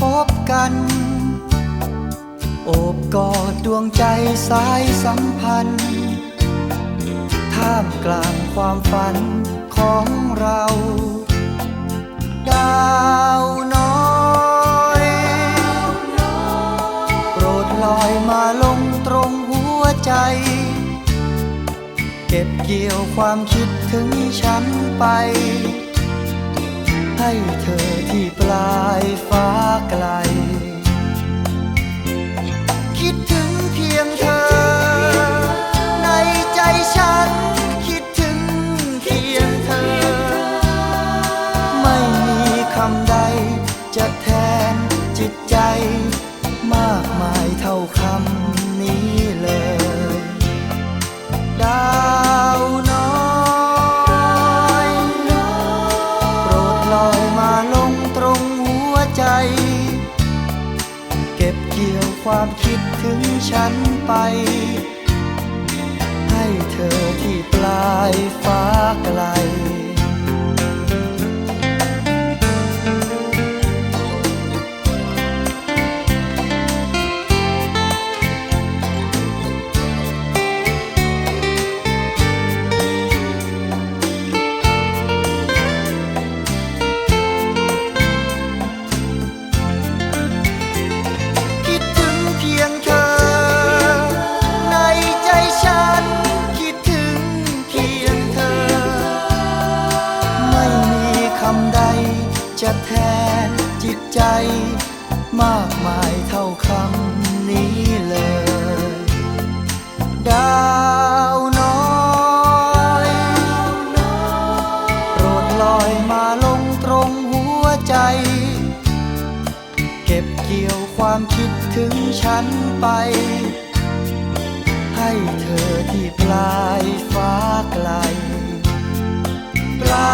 พบกัน โอบกอดดวงใจสายสัมพันธ์ ท่ามกลางความฝันของเรา ดาวน้อย โปรดลอยมาลงตรงหัวใจ เก็บเกี่ยวความคิดถึงฉันไปให้เธอที่ปลายฟ้า มากมายเท่าคำนี้เลย ดาวน้อยโปรดลอยมาลงตรงหัวใจ เก็บเกี่ยวความคิดถึงฉันไป ให้เธอที่ปลายฟ้าไกล มีคำใด จะแทนจิตใจ มากมายเท่าคำนี้เลย ดาวน้อยโปรดลอยมาลงตรงหัวใจ เก็บเกี่ยวความคิดถึงฉันไป ให้เธอที่ปลายฟ้าไกลปลา